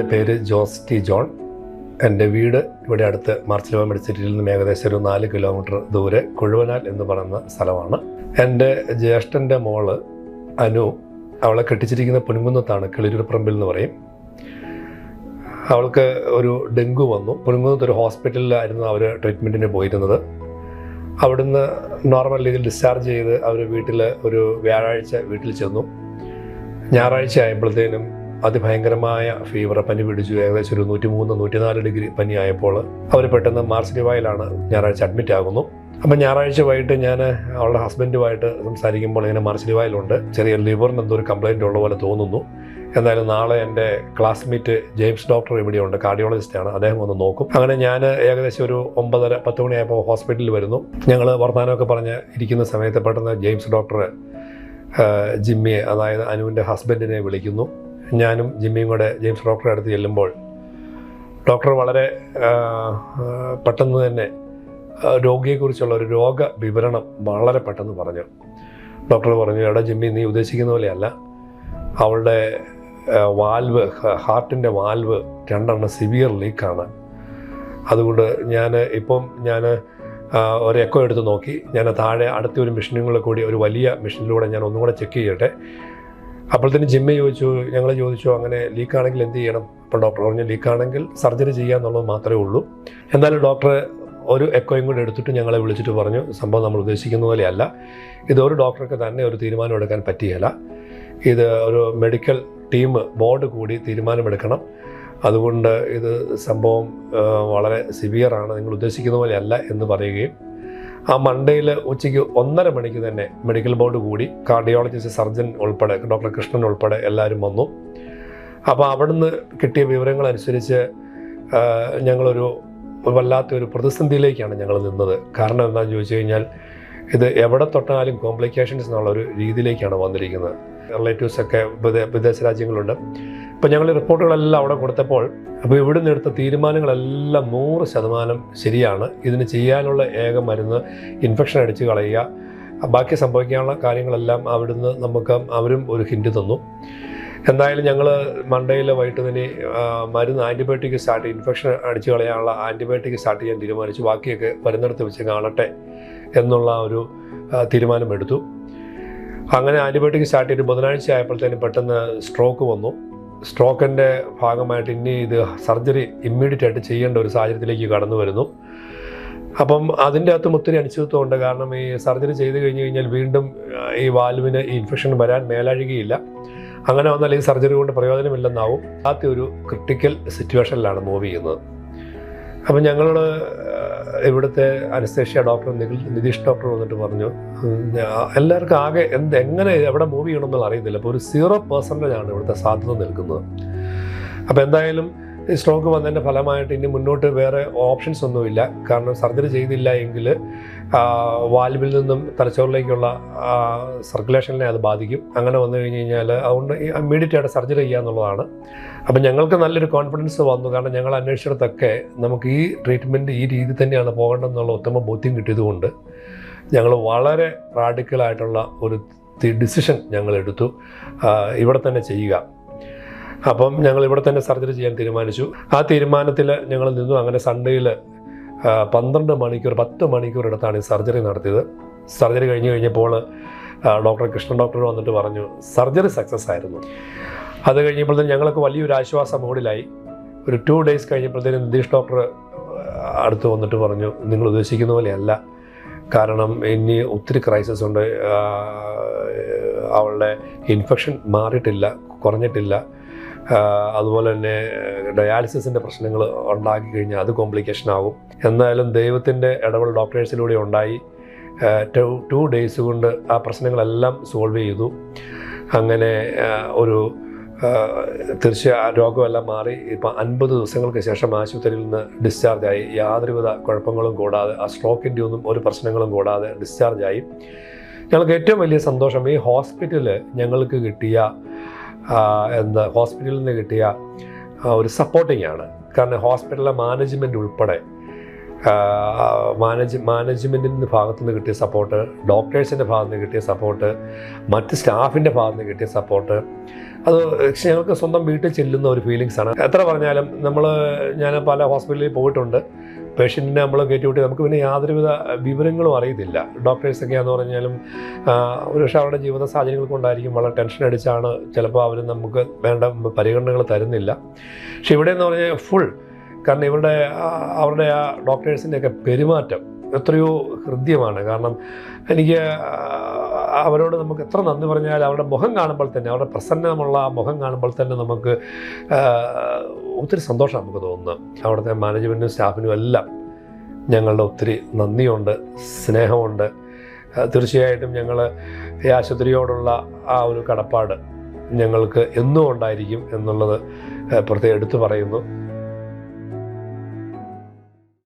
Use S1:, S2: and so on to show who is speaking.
S1: എന്റെ പേര് Jose T John. എന്റെ വീട് ഇവിടെ അടുത്ത് മാർച്ചിലോവ മെഡിസിറ്റിയിൽ നിന്നും ഏകദേശം ഒരു നാല് കിലോമീറ്റർ ദൂരെ കുഴുവനാൽ എന്ന് പറയുന്ന സ്ഥലമാണ്. എന്റെ ജ്യേഷ്ഠന്റെ മോൾ അനു അവളെ കെട്ടിച്ചിരിക്കുന്ന പുനുങ്കുന്നത്താണ് കിളിരൂർ പറമ്പിൽ എന്ന് പറയും. അവൾക്ക് ഒരു ഡെങ്കു വന്നു. പുനുങ്കുന്നത്ത് ഒരു ഹോസ്പിറ്റലിലായിരുന്നു അവർ ട്രീറ്റ്മെന്റിന് പോയിരുന്നത്. അവിടുന്ന് നോർമൽ രീതിയിൽ ഡിസ്ചാർജ് ചെയ്ത് അവർ വീട്ടിൽ ഒരു വ്യാഴാഴ്ച വീട്ടിൽ ചെന്നു. ഞായറാഴ്ച ആയപ്പോഴത്തേനും അതിഭയങ്കരമായ ഫീവർ പനി പിടിച്ചു. ഏകദേശം ഒരു നൂറ്റി മൂന്ന് നൂറ്റിനാല് ഡിഗ്രി പനി ആയപ്പോൾ അവർ പെട്ടെന്ന് മാർച്ച് ഡിവായിലാണ് ഞായറാഴ്ച അഡ്മിറ്റ് ആകുന്നു. അപ്പം ഞായറാഴ്ച വൈകിട്ട് ഞാൻ അവളുടെ ഹസ്ബൻഡുമായിട്ട് സംസാരിക്കുമ്പോൾ ഇങ്ങനെ മാർച്ച് ഡിവായിലുണ്ട് ചെറിയ ലിവറിന് എന്തോ ഒരു കംപ്ലൈന്റ് ഉള്ള പോലെ തോന്നുന്നു. എന്തായാലും നാളെ എന്റെ ക്ലാസ്മേറ്റ് ജെയിംസ് ഡോക്ടർ ഇവിടെയുണ്ട് കാർഡിയോളജിസ്റ്റാണ് അദ്ദേഹം ഒന്ന് നോക്കും. അങ്ങനെ ഞാൻ ഏകദേശം ഒരു ഒമ്പതര പത്ത് മണിയായപ്പോൾ ഹോസ്പിറ്റലിൽ വരുന്നു. ഞങ്ങൾ വർത്തമാനമൊക്കെ പറഞ്ഞ് ഇരിക്കുന്ന സമയത്ത് പെട്ടെന്ന് ജെയിംസ് ഡോക്ടർ ജിമ്മിയെ അതായത് അനുവിന്റെ ഹസ്ബൻഡിനെ വിളിക്കുന്നു. ഞാനും ജിമ്മിയും കൂടെ ജെയിംസ് ഡോക്ടറെ അടുത്ത് ചെല്ലുമ്പോൾ ഡോക്ടർ വളരെ പെട്ടെന്ന് തന്നെ രോഗിയെക്കുറിച്ചുള്ള ഒരു രോഗ വിവരണം വളരെ പെട്ടെന്ന് പറഞ്ഞു. ഡോക്ടർ പറഞ്ഞു എടാ ജിമ്മി നീ ഉദ്ദേശിക്കുന്ന പോലെയല്ല അവളുടെ വാൽവ് ഹാർട്ടിന്റെ വാൽവ് രണ്ടെണ്ണം സിവിയർ ലീക്കാണ് അതുകൊണ്ട് ഞാൻ ഇപ്പം ഞാൻ ഒരു എക്കോ എടുത്ത് നോക്കി. ഞാൻ താഴെ അടുത്ത ഒരു മെഷീനുകളിൽ കൂടി ഒരു വലിയ മെഷീനിലൂടെ ഞാൻ ഒന്നുകൂടെ ചെക്ക് ചെയ്യട്ടെ. അപ്പോഴത്തേന് ജിമ്മ ചോദിച്ചു ഞങ്ങൾ ചോദിച്ചു അങ്ങനെ ലീക്കാണെങ്കിൽ എന്ത് ചെയ്യണം? അപ്പോൾ ഡോക്ടർ പറഞ്ഞു ലീക്കാണെങ്കിൽ സർജറി ചെയ്യാന്നുള്ളത് മാത്രമേ ഉള്ളൂ. എന്നാലും ഡോക്ടർ ഒരു എക്കോയും കൂടി എടുത്തിട്ട് ഞങ്ങളെ വിളിച്ചിട്ട് പറഞ്ഞു സംഭവം നമ്മൾ ഉദ്ദേശിക്കുന്ന പോലെയല്ല ഇത് ഒരു ഡോക്ടർക്ക് തന്നെ ഒരു തീരുമാനം എടുക്കാൻ പറ്റിയല്ല ഇത് ഒരു മെഡിക്കൽ ടീം ബോർഡ് കൂടി തീരുമാനമെടുക്കണം അതുകൊണ്ട് ഇത് സംഭവം വളരെ സിവിയറാണ് നിങ്ങൾ ഉദ്ദേശിക്കുന്ന പോലെയല്ല എന്ന് പറയുകയും ആ മൺഡേയിൽ ഉച്ചയ്ക്ക് ഒന്നര മണിക്ക് തന്നെ മെഡിക്കൽ ബോർഡ് കൂടി കാർഡിയോളജിസ്റ്റ് സർജൻ ഉൾപ്പെടെ ഡോക്ടർ കൃഷ്ണൻ ഉൾപ്പെടെ എല്ലാവരും വന്നു. അപ്പോൾ അവിടുന്ന് കിട്ടിയ ആ, ഞങ്ങളൊരു വല്ലാത്തൊരു പ്രതിസന്ധിയിലേക്കാണ് ഞങ്ങൾ നിന്നത്. കാരണം എന്താണെന്ന് ചോദിച്ചു കഴിഞ്ഞാൽ ഇത് എവിടെ തൊട്ടാലും കോംപ്ലിക്കേഷൻസ് എന്നുള്ള ഒരു രീതിയിലേക്കാണ് വന്നിരിക്കുന്നത്. റിലേറ്റീവ്സൊക്കെ വിദേശ രാജ്യങ്ങളുണ്ട്. അപ്പോൾ ഞങ്ങൾ റിപ്പോർട്ടുകളെല്ലാം അവിടെ കൊടുത്തപ്പോൾ അപ്പോൾ ഇവിടുന്ന് എടുത്ത തീരുമാനങ്ങളെല്ലാം നൂറ് ശതമാനം ശരിയാണ്. ഇതിന് ചെയ്യാനുള്ള ഏക മരുന്ന് ഇൻഫെക്ഷൻ അടിച്ച് കളയുക. ബാക്കി സംഭവിക്കാനുള്ള കാര്യങ്ങളെല്ലാം അവിടുന്ന് നമുക്ക് അവരും ഒരു ഹിൻഡ് തന്നു. എന്തായാലും ഞങ്ങൾ മണ്ടയിൽ വൈകിട്ട് തന്നെ മരുന്ന് ആന്റിബയോട്ടിക് സ്റ്റാർട്ട് ഇൻഫെക്ഷൻ അടിച്ച് കളയാനുള്ള ആന്റിബയോട്ടിക് സ്റ്റാർട്ട് ചെയ്യാൻ തീരുമാനിച്ചു. ബാക്കിയൊക്കെ വരുന്നിടത്ത് വെച്ച് കാണട്ടെ എന്നുള്ള ഒരു തീരുമാനമെടുത്തു. അങ്ങനെ ആന്റിബയോട്ടിക് സ്റ്റാർട്ട് ചെയ്ത് ബുധനാഴ്ച ആയപ്പോഴത്തേനും പെട്ടെന്ന് സ്ട്രോക്ക് വന്നു. സ്ട്രോക്കിന്റെ ഭാഗമായിട്ട് ഇനി ഇത് സർജറി ഇമ്മീഡിയറ്റ് ആയിട്ട് ചെയ്യേണ്ട ഒരു സാഹചര്യത്തിലേക്ക് കടന്നു വരുന്നു. അപ്പം അതിന്റെ അകത്തും ഒത്തിരി അനിശ്ചിതത്വമുണ്ട് കാരണം ഈ സർജറി ചെയ്ത് കഴിഞ്ഞ് കഴിഞ്ഞാൽ വീണ്ടും ഈ വാൽവിന് ഈ ഇൻഫെക്ഷൻ വരാൻ മേലഴുകയില്ല അങ്ങനെ വന്നാൽ ഈ സർജറി കൊണ്ട് പ്രയോജനമില്ലെന്നാവും. ആദ്യ ഒരു ക്രിട്ടിക്കൽ സിറ്റുവേഷനിലാണ് മൂവ് ചെയ്യുന്നത്. അപ്പം ഞങ്ങളോട് ആ, ഇവിടുത്തെ അനസ്തേഷ്യ ഡോക്ടർ നിതീഷ് ഡോക്ടർ വന്നിട്ട് പറഞ്ഞു എല്ലാവർക്കും ആകെ എന്ത് എങ്ങനെ എവിടെ മൂവ് ചെയ്യണമെന്നുള്ള അറിയത്തില്ല. അപ്പോൾ ഒരു സീറോ പെർസെന്റേജ് ആണ് ഇവിടുത്തെ സാധ്യത നിൽക്കുന്നത്. അപ്പോൾ എന്തായാലും സ്ട്രോക്ക് വന്നതിന്റെ ഫലമായിട്ട് ഇനി മുന്നോട്ട് വേറെ ഓപ്ഷൻസ് ഒന്നുമില്ല. കാരണം സർജറി ചെയ്തില്ല എങ്കിൽ വാൽവിൽ നിന്നും തലച്ചോറിലേക്കുള്ള സർക്കുലേഷനെ അത് ബാധിക്കും. അങ്ങനെ വന്നു കഴിഞ്ഞ് കഴിഞ്ഞാൽ അതുകൊണ്ട് ഇമ്മീഡിയറ്റ് ആയിട്ട് സർജറി ചെയ്യുക എന്നുള്ളതാണ്. അപ്പം ഞങ്ങൾക്ക് നല്ലൊരു കോൺഫിഡൻസ് വന്നു. കാരണം ഞങ്ങൾ അന്വേഷിച്ചിടത്തൊക്കെ നമുക്ക് ഈ ട്രീറ്റ്മെന്റ് ഈ രീതി തന്നെയാണ് പോകേണ്ടതെന്നുള്ള ഉത്തമ ബോധ്യം കിട്ടിയതുകൊണ്ട് ഞങ്ങൾ വളരെ റാഡിക്കലായിട്ടുള്ള ഒരു ഡിസിഷൻ ഞങ്ങൾ എടുത്തു. ഇവിടെ തന്നെ ചെയ്യുക. അപ്പം ഞങ്ങൾ ഇവിടെ തന്നെ സർജറി ചെയ്യാൻ തീരുമാനിച്ചു. ആ തീരുമാനത്തിൽ ഞങ്ങൾ നിന്നു. അങ്ങനെ സൺഡേയിൽ പന്ത്രണ്ട് മണിക്കൂർ പത്ത് മണിക്കൂർ എടുത്താണ് ഈ സർജറി നടത്തിയത്. സർജറി കഴിഞ്ഞ് കഴിഞ്ഞപ്പോൾ ഡോക്ടർ കൃഷ്ണൻ ഡോക്ടർ വന്നിട്ട് പറഞ്ഞു സർജറി സക്സസ് ആയിരുന്നു. അത് കഴിഞ്ഞപ്പോഴത്തേനും ഞങ്ങൾക്ക് വലിയൊരു ആശ്വാസ മൂഡിലായി. ഒരു ടു ഡേയ്സ് കഴിഞ്ഞപ്പോഴത്തേനും നിതീഷ് ഡോക്ടർ അടുത്ത് വന്നിട്ട് പറഞ്ഞു നിങ്ങൾ ഉദ്ദേശിക്കുന്ന പോലെയല്ല. കാരണം ഇനി ഒത്തിരി ക്രൈസിസ് ഉണ്ട്. അവളുടെ ഇൻഫെക്ഷൻ മാറിയിട്ടില്ല കുറഞ്ഞിട്ടില്ല. അതുപോലെ തന്നെ ഡയാലിസിസിന്റെ പ്രശ്നങ്ങൾ ഉണ്ടാക്കി കഴിഞ്ഞാൽ അത് കോംപ്ലിക്കേഷൻ ആകും എന്നാലും ദൈവത്തിന്റെ ഇടപെടൽ ഡോക്ടേഴ്സിലൂടെ ഉണ്ടായി. ടു ഡേയ്സ് കൊണ്ട് ആ പ്രശ്നങ്ങളെല്ലാം സോൾവ് ചെയ്തു. അങ്ങനെ ഒരു തീർച്ച തീർച്ചയായും രോഗമെല്ലാം മാറി. ഇപ്പം അൻപത് ദിവസങ്ങൾക്ക് ശേഷം ആശുപത്രിയിൽ നിന്ന് ഡിസ്ചാർജ് ആയി. യാതൊരുവിധ കുഴപ്പങ്ങളും കൂടാതെ ആ സ്ട്രോക്കിന്റെ ഒന്നും ഒരു പ്രശ്നങ്ങളും കൂടാതെ ഡിസ്ചാർജ് ആയി. ഞങ്ങൾക്ക് ഏറ്റവും വലിയ സന്തോഷം ഈ ഹോസ്പിറ്റലിൽ ഞങ്ങൾക്ക് കിട്ടിയ എന്താ ഹോസ്പിറ്റലിൽ നിന്ന് കിട്ടിയ ഒരു സപ്പോർട്ടിംഗ് ആണ്. കാരണം ഹോസ്പിറ്റലിലെ മാനേജ്മെന്റ് ഉൾപ്പെടെ മാനേജ് മാനേജ്മെന്റിന്റെ ഭാഗത്തു നിന്ന് കിട്ടിയ സപ്പോർട്ട് ഡോക്ടേഴ്സിന്റെ ഭാഗത്തു നിന്ന് കിട്ടിയ സപ്പോർട്ട് മറ്റ് സ്റ്റാഫിന്റെ ഭാഗത്തു നിന്ന് കിട്ടിയ സപ്പോർട്ട് അത് ഞങ്ങൾക്ക് സ്വന്തം വീട്ടിൽ ചെല്ലുന്ന ഒരു ഫീലിങ്സാണ് എത്ര പറഞ്ഞാലും നമ്മൾ ഞാൻ പല ഹോസ്പിറ്റലിൽ പോയിട്ടുണ്ട്. പേഷ്യന്റിനെ നമ്മൾ കയറ്റി വിട്ട് നമുക്ക് പിന്നെ യാതൊരുവിധ വിവരങ്ങളും അറിയത്തില്ല. ഡോക്ടേഴ്സൊക്കെ എന്ന് പറഞ്ഞാലും ഒരു ഒരുപക്ഷെ അവരുടെ ജീവിത സാഹചര്യങ്ങൾ കൊണ്ടായിരിക്കും വളരെ ടെൻഷൻ അടിച്ചാണ് ചിലപ്പോൾ അവർ നമുക്ക് വേണ്ട പരിഗണനകൾ തരുന്നില്ല. പക്ഷെ ഇവിടെ എന്ന് പറഞ്ഞാൽ ഫുൾ കാരണം ഇവരുടെ അവരുടെ ആ ഡോക്ടേഴ്സിന്റെയൊക്കെ പെരുമാറ്റം എത്രയോ ഹൃദ്യമാണ്. കാരണം എനിക്ക് അവരോട് നമുക്ക് എത്ര നന്ദി പറഞ്ഞാൽ അവരുടെ മുഖം കാണുമ്പോൾ തന്നെ അവരുടെ പ്രസന്നമുള്ള ആ മുഖം കാണുമ്പോൾ തന്നെ നമുക്ക് ഒത്തിരി സന്തോഷം നമുക്ക് തോന്നുന്നു. അവിടുത്തെ മാനേജ്മെന്റും സ്റ്റാഫിനും എല്ലാം ഞങ്ങളുടെ ഒത്തിരി നന്ദിയുണ്ട് സ്നേഹമുണ്ട്. തീർച്ചയായിട്ടും ഞങ്ങൾ ഈ ആശുപത്രിയോടുള്ള ആ ഒരു കടപ്പാട് ഞങ്ങൾക്ക് എന്നും ഉണ്ടായിരിക്കും എന്നുള്ളത് പ്രത്യേകം എടുത്തു പറയുന്നു.